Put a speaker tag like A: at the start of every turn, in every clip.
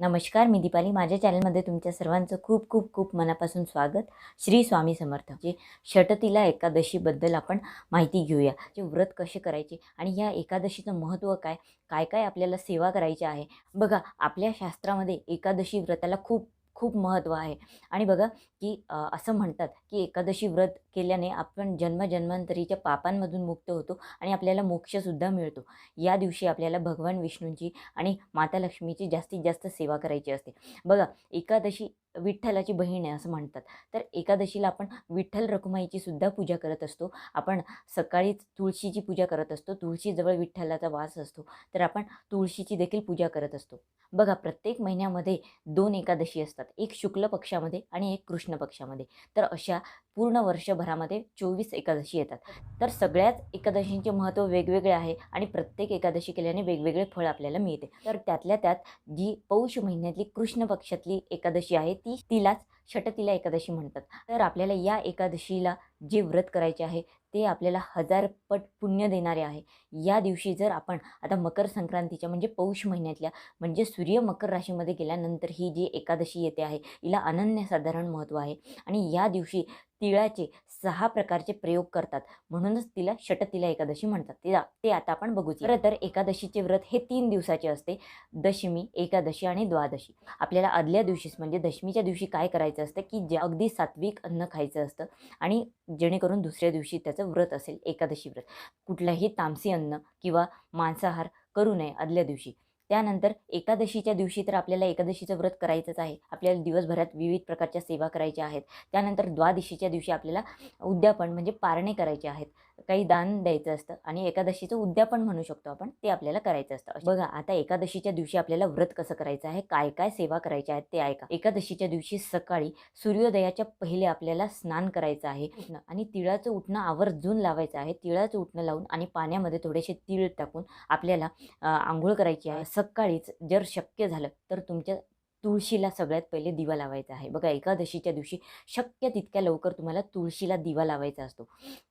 A: नमस्कार मी दीपाली. माझ्या चॅनलमध्ये तुमच्या सर्वांचं खूप खूप खूप मनापासून स्वागत. श्री स्वामी समर्थ. जे षटतीला एकादशीबद्दल आपण माहिती घेऊया. जे व्रत कसे करायचे आणि या एकादशीचं महत्त्व काय? काय काय आपल्याला सेवा करायची आहे? बघा आपल्या शास्त्रामध्ये एकादशी व्रताला खूप खूप महत्त्व आहे. आणि बघा की असं म्हणतात की एकादशी व्रत केल्याने आपण जन्मजन्मांतरीच्या पापांमधून मुक्त होतो आणि आपल्याला मोक्षसुद्धा मिळतो. या दिवशी आपल्याला भगवान विष्णूंची आणि माता लक्ष्मीची जास्तीत जास्त सेवा करायची असते. बघा एकादशी विठ्ठलाची बहीण आहे असं म्हणतात. तर एकादशीला आपण विठ्ठल रखुमाईची सुद्धा पूजा करत असतो. आपण सकाळीच तुळशीची पूजा करत असतो. तुळशीजवळ विठ्ठलाचा वास असतो. तर आपण तुळशीची देखील पूजा करत असतो. बघा प्रत्येक महिन्यामध्ये दोन एकादशी असतात. एक शुक्ल पक्षामध्ये आणि एक कृष्ण पक्षामध्ये. तर अशा पूर्ण वर्षभरामध्ये चोवीस एकादशी येतात. तर सगळ्याच एकादशींचे महत्त्व वेगवेगळे आहे आणि प्रत्येक एकादशी केल्याने वेगवेगळे फळ आपल्याला मिळते. तर त्यातल्या त्यात जी पौष महिन्यातली कृष्ण पक्षातली एकादशी आहे ती तिलाच षटतीला एकादशी म्हणतात. तर आपल्याला या एकादशीला जे व्रत करायचे आहे ते आपल्याला हजारपट पुण्य देणारे आहे. या दिवशी जर आपण आता मकर संक्रांतीच्या म्हणजे पौष महिन्यातल्या म्हणजे सूर्य मकर राशीमध्ये गेल्यानंतर ही जी एकादशी येते आहे हिला अनन्यसाधारण महत्त्व आहे. आणि या दिवशी तिळाचे सहा प्रकारचे प्रयोग करतात. म्हणूनच तिला षटतिला एकादशी म्हणतात. तिला ते आता आपण बघूच. खरं तर एकादशीचे व्रत हे तीन दिवसाचे असते. दशमी एकादशी आणि द्वादशी. आपल्याला आदल्या दिवशीच म्हणजे दशमीच्या दिवशी काय करायचं असतं की जे अगदी सात्विक अन्न खायचं असतं आणि जेणेकरून दुसऱ्या दिवशी त्याचं व्रत असेल एकादशी व्रत. कुठल्याही तामसी अन्न किंवा मांसाहार करू नये आदल्या दिवशी. त्यानंतर एकादशीच्या दिवशी तर आपल्याला एकादशीचं व्रत करायचंच आहे. आपल्याला दिवसभरात विविध प्रकारच्या सेवा करायच्या आहेत. त्यानंतर द्वादशीच्या दिवशी आपल्याला उद्यापन म्हणजे पारणे करायचे आहेत. काही दान द्यायचं असतं आणि एकादशीचं उद्यापन म्हणू शकतो आपण ते आपल्याला करायचं असतं. बघा आता एकादशीच्या दिवशी आपल्याला व्रत कसं करायचं आहे काय काय सेवा करायच्या आहेत ते ऐका. एकादशीच्या दिवशी सकाळी सूर्योदयाच्या पहिले आपल्याला स्नान करायचं आहे उठणं आणि तिळाचं उठणं आवर्जून लावायचं आहे. तिळाचं उठणं लावून आणि पाण्यामध्ये थोडेसे तीळ टाकून आपल्याला आंघोळ करायची आहे. सकाळीच जर शक्य झालं तर तुमच्या तुळशीला सगळ्यात पहिले दिवा लावायचा आहे. बघा एकादशीच्या दिवशी शक्य तितक्या लवकर तुम्हाला तुळशीला दिवा लावायचा असतो.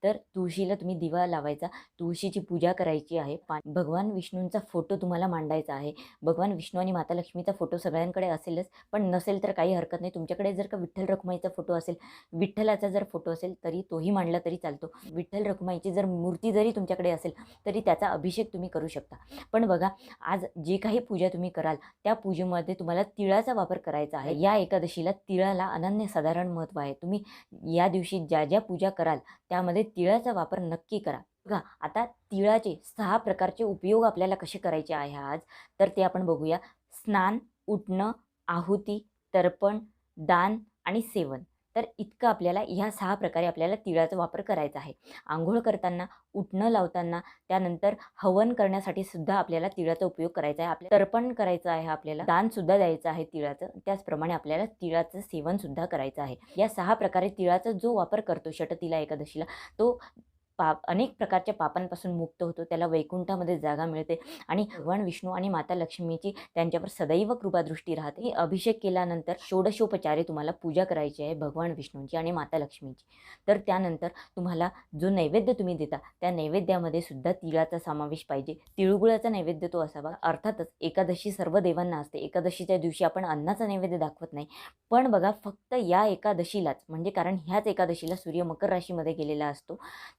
A: तर तुळशीला तुम्ही दिवा लावायचा. तुळशीची पूजा करायची आहे. पा भगवान विष्णूंचा फोटो तुम्हाला मांडायचा आहे. भगवान विष्णू आणि माता लक्ष्मीचा फोटो सगळ्यांकडे असेलच पण नसेल तर काही हरकत नाही. तुमच्याकडे जर का विठ्ठल रखुमाईचा फोटो असेल विठ्ठलाचा जर फोटो असेल तरी तोही मांडला तरी चालतो. विठ्ठल रखुमाईची जर मूर्ती जरी तुमच्याकडे असेल तरी त्याचा अभिषेक तुम्ही करू शकता. पण बघा आज जे काही पूजा तुम्ही कराल त्या पूजेमध्ये तुम्हाला तिळाचा वापर करायचा आहे. या एकादशीला तिळाला अनन्यसाधारण महत्त्व आहे. तुम्ही या दिवशी ज्या ज्या पूजा कराल त्यामध्ये तिळाचा वापर नक्की करा. बघा आता तिळाचे सहा प्रकारचे उपयोग आपल्याला कसे करायचे आहे आज? तर ते आपण बघूया. स्नान उठणं आहुती तर्पण दान आणि सेवन. तर इतकं आपल्याला ह्या सहा प्रकारे आपल्याला तिळाचा वापर करायचा आहे. आंघोळ करताना उठणं लावताना त्यानंतर हवन करण्यासाठी सुद्धा आपल्याला तिळाचा उपयोग करायचा आहे. आपल्या तर्पण करायचं आहे आपल्याला. दान सुद्धा द्यायचं आहे तिळाचं. त्याचप्रमाणे आपल्याला तिळाचं सेवन सुद्धा करायचं आहे. या सहा प्रकारे तिळाचा जो वापर करतो षटतिला एकादशीला तो पाप अनेक प्रकारच्या पापांपासून मुक्त होतो. त्याला वैकुंठामध्ये जागा मिळते आणि भगवान विष्णू आणि माता लक्ष्मीची त्यांच्यावर सदैव कृपादृष्टी राहते. ही अभिषेक केल्यानंतर षोडशोपचारे तुम्हाला पूजा करायची आहे भगवान विष्णूंची आणि माता लक्ष्मीची. तर त्यानंतर तुम्हाला जो नैवेद्य तुम्ही देता त्या नैवेद्यामध्ये सुद्धा तिळाचा समावेश पाहिजे. तिळगुळाचा नैवेद्य तो असावा. अर्थातच एकादशी सर्व देवांना असते. एकादशीच्या दिवशी आपण अन्नाचा नैवेद्य दाखवत नाही. पण बघा फक्त या एकादशीलाच म्हणजे कारण ह्याच एकादशीला सूर्य मकर राशीमध्ये गेलेला असतो.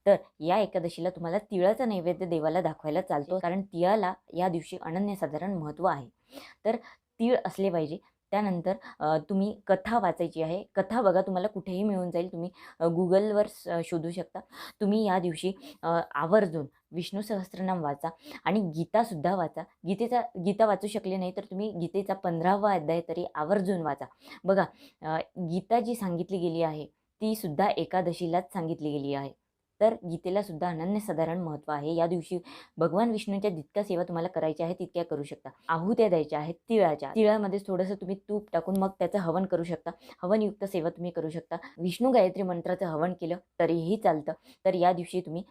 A: तर या एकादशीला तुम्हाला तिळाचा नैवेद्य देवाला दाखवायला चालतो. कारण तिळाला या दिवशी अनन्यसाधारण महत्त्व आहे. तर तीळ असले पाहिजे. त्यानंतर तुम्ही कथा वाचायची आहे. कथा बघा तुम्हाला कुठेही मिळून जाईल. तुम्ही गुगलवर स- शोधू शकता. तुम्ही या दिवशी आवर्जून विष्णू सहस्त्रनाम वाचा आणि गीतासुद्धा वाचा. गीतेचा गीता वाचू शकले नाही तर तुम्ही गीतेचा पंधरावा अध्याय तरी आवर्जून वाचा. बघा गीता जी सांगितली गेली आहे ती सुद्धा एकादशीलाच सांगितली गेली आहे. तर गीतेला सुद्धा अनन्यसाधारण महत्त्व आहे. या दिवशी भगवान विष्णूंच्या जितक्या सेवा तुम्हाला करायच्या आहेत तितक्या करू शकता. आहुत्या द्यायच्या आहेत तिळाच्या. तिळामध्ये थोडंसं तुम्ही तूप टाकून मग त्याचं हवन करू शकता. हवनयुक्त सेवा तुम्ही करू शकता. विष्णू गायत्री मंत्राचं हवन केलं तरीही चालतं. तर या दिवशी तुम्ही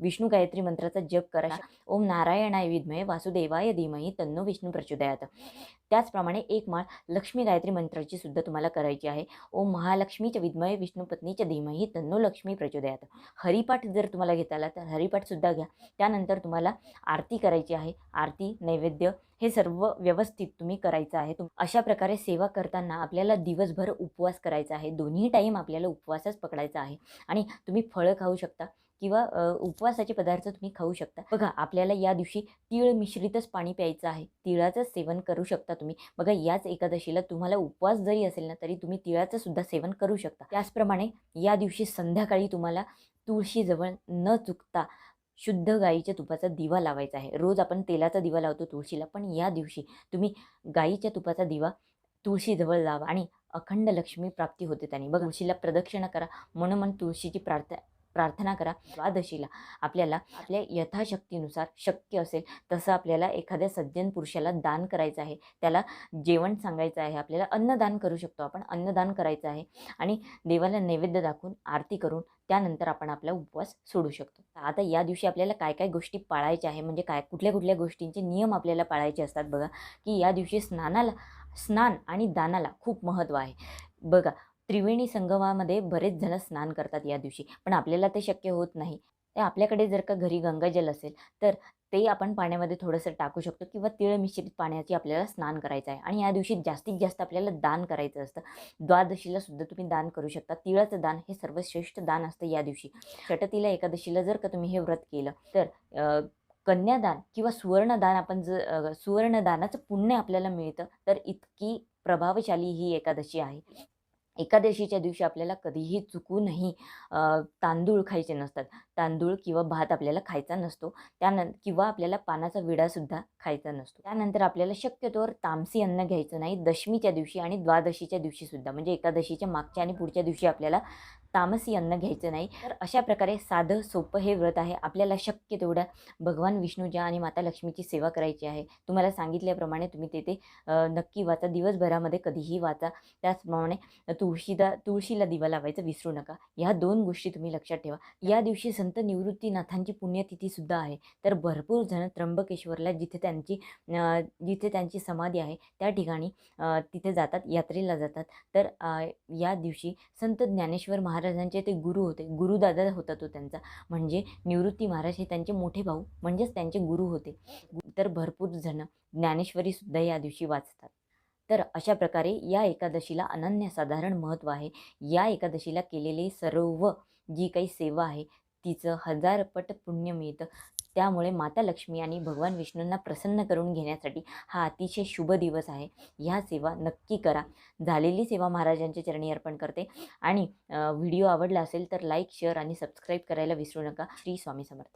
A: विष्णू गायत्री मंत्राचा जप करा. ओम नारायणाय विद्महे वासुदेवाय धीमही तन्नो विष्णू प्रचोदयात. त्याचप्रमाणे एक माळ लक्ष्मी गायत्री मंत्राची सुद्धा तुम्हाला करायची आहे. ओम महालक्ष्मीच्या विद्मय विष्णुपत्नीच्या धीमही तन्नो लक्ष्मी प्रचोदयात. हरिपाठ जर तुम्हाला घेता आला तर हरिपाठसुद्धा घ्या. त्यानंतर तुम्हाला आरती करायची आहे. आरती नैवेद्य हे सर्व व्यवस्थित तुम्ही करायचं आहे. तुम अशा प्रकारे सेवा करताना आपल्याला दिवसभर उपवास करायचा आहे. दोन्ही टाईम आपल्याला उपवासच पकडायचा आहे. आणि तुम्ही फळं खाऊ शकता. किंवा उपवासाचे पदार्थ तुम्ही खाऊ शकता. बघा आपल्याला या दिवशी तीळ मिश्रितच पाणी प्यायचं आहे. तिळाचं सेवन करू शकता तुम्ही. बघा याच एकादशीला तुम्हाला उपवास जरी असेल ना तरी तुम्ही तिळाचं सुद्धा सेवन करू शकता. त्याचप्रमाणे या दिवशी संध्याकाळी तुम्हाला तुळशीजवळ न चुकता शुद्ध गाईच्या तुपाचा दिवा लावायचा आहे. रोज आपण तेलाचा दिवा लावतो तुळशीला पण या दिवशी तुम्ही गाईच्या तुपाचा दिवा तुळशीजवळ लावा आणि अखंड लक्ष्मी प्राप्ती होते त्याने. बघा तुळशीला प्रदक्षिणा करा. मनोमन तुळशीची प्रार्थना प्रार्थना करा द्वादशीला आपल्याला आपल्या यथाशक्तीनुसार शक्य असेल तसं आपल्याला एखाद्या सज्जन पुरुषाला दान करायचं आहे. त्याला जेवण सांगायचं आहे. आपल्याला अन्नदान करू शकतो आपण. अन्नदान करायचं आहे आणि देवाला नैवेद्य दाखवून आरती करून त्यानंतर आपण आपला उपवास सोडू शकतो. आता या दिवशी आपल्याला काय काय गोष्टी पाळायच्या आहे? म्हणजे काय कुठल्या कुठल्या गोष्टींचे नियम आपल्याला पाळायचे असतात बघा की या दिवशी स्नानाला स्नान आणि दानाला खूप महत्त्व आहे. बघा त्रिवेणी संगमामध्ये बरेच जण स्नान करतात या दिवशी पण आपल्याला ते शक्य होत नाही. ते आपल्याकडे जर का घरी गंगाजल असेल तर ते आपण पाण्यामध्ये थोडंसं टाकू शकतो किंवा तिळ मिश्रित पाण्याची आपल्याला स्नान करायचं आहे. आणि या दिवशी जास्तीत जास्त आपल्याला दान करायचं असतं. द्वादशीला सुद्धा तुम्ही दान करू शकता. तिळाचं दान हे सर्वश्रेष्ठ दान असतं या दिवशी. षटतीला एकादशीला जर का तुम्ही हे व्रत केलं तर कन्यादान किंवा सुवर्णदान आपण जर सुवर्णदानाचं पुण्य आपल्याला मिळतं तर इतकी प्रभावशाली ही एकादशी आहे. एकादशीच्या दिवशी आपल्याला कधीही चुकूनही तांदूळ खायचे नसतात. तांदूळ किंवा भात आपल्याला खायचा नसतो. त्यानं किंवा आपल्याला पानाचा विडासुद्धा खायचा नसतो. त्यानंतर आपल्याला शक्यतोवर तामसी अन्न घ्यायचं नाही दशमीच्या दिवशी आणि द्वादशीच्या दिवशीसुद्धा म्हणजे एकादशीच्या मागच्या आणि पुढच्या दिवशी आपल्याला तामसी अन्न घ्यायचं नाही. तर अशा प्रकारे साधं सोपं हे व्रत आहे. आपल्याला शक्य तेवढ्या भगवान विष्णूच्या आणि माता लक्ष्मीची सेवा करायची आहे तुम्हाला सांगितल्याप्रमाणे तुम्ही तेथे ते नक्की वाचा. दिवसभरामध्ये कधीही वाचा. त्याचप्रमाणे तुळशीदा तुळशीला दिवा लावायचं विसरू नका. ह्या दोन गोष्टी तुम्ही लक्षात ठेवा. या दिवशी संत निवृत्तीनाथांची पुण्यतिथी सुद्धा आहे. तर भरपूर जण त्र्यंबकेश्वरला जिथे त्यांची जिथे त्यांची समाधी आहे त्या ठिकाणी तिथे जातात यात्रेला जातात. तर या दिवशी संत ज्ञानेश्वर महाराजांचे ते गुरु होते. गुरुदादा होता तो त्यांचा. म्हणजे निवृत्ती महाराज हे त्यांचे मोठे भाऊ म्हणजेच त्यांचे गुरु होते. तर भरपूर जण ज्ञानेश्वरीसुद्धा या दिवशी वाचतात. तर अशा प्रकारे या एकादशीला अनन्यसाधारण महत्त्व आहे. या एकादशीला केलेली सर्व जी काही सेवा आहे तिचं हजारपट पुण्य मिळतं. त्यामुळे माता लक्ष्मी आणि भगवान विष्णूंना प्रसन्न करून घेण्यासाठी हा अतिशय शुभ दिवस आहे. ह्या सेवा नक्की करा. झालेली सेवा महाराजांच्या चरणी अर्पण करते. आणि व्हिडिओ आवडला असेल तर लाईक शेअर आणि सबस्क्राईब करायला विसरू नका. श्री स्वामी समर्थ.